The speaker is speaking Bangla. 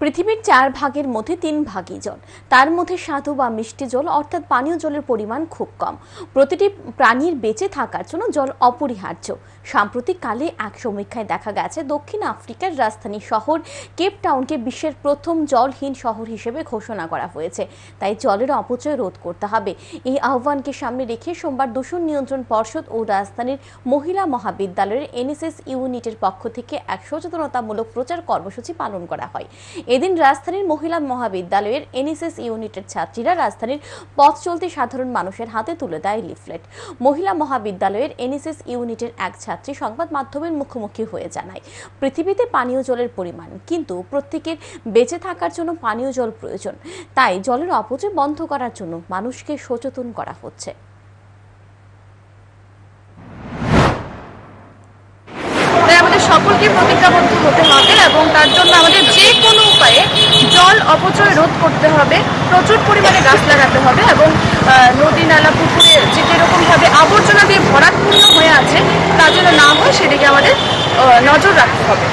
পৃথিবীর চার ভাগের মধ্যে তিন ভাগই জল। তার মধ্যে স্বাদু বা মিষ্টি জল, অর্থাৎ পানীয় জলের পরিমাণ খুব কম। প্রতিটি প্রাণীর বেঁচে থাকার জন্য জল অপরিহার্য। সাম্প্রতিক কালে এক সমীক্ষায় দেখা গেছে, দক্ষিণ আফ্রিকার রাজধানী শহর কেপ টাউনকে বিশ্বের প্রথম জলহীন শহর হিসেবে ঘোষণা করা হয়েছে। তাই জলের অপচয় রোধ করতে হবে। এই আহ্বানকে সামনে রেখে সোমবার দূষণ নিয়ন্ত্রণ পর্ষদ ও রাজধানীর মহিলা মহাবিদ্যালয়ের এনএসএস ইউনিটের পক্ষ থেকে এক সচেতনতামূলক প্রচার কর্মসূচি পালন করা হয়। এদিন রাজধানীর মহিলা মহাবিদ্যালয়ের এনএসএস ইউনিটের ছাত্রীরা রাজধানীর পথ চলতি সাধারণ মানুষের হাতে তুলে দেয় লিফলেট। মহিলা মহাবিদ্যালয়ের এনএসএস ইউনিটের এক ছাত্রী সংবাদ মাধ্যমের মুখোমুখি হয়ে জানায়, পৃথিবীতে পানীয় জলের পরিমাণ, কিন্তু প্রত্যেকের বেঁচে থাকার জন্য পানীয় জল প্রয়োজন। তাই জলের অপচয় বন্ধ করার জন্য মানুষকে সচেতন করা হচ্ছে। সকলকে প্রতিজ্ঞাবদ্ধ হতে হবে এবং তার জন্য আমাদের যে জল অপচয় রোধ করতে হবে, প্রচুর পরিমাণে গাছ লাগাতে হবে এবং নদী, নালা, পুকুরে যে যেরকমভাবে আবর্জনা দিয়ে ভরাটপূর্ণ হয়ে আছে, তা যেন না হয় সেদিকে আমাদের নজর রাখতে হবে।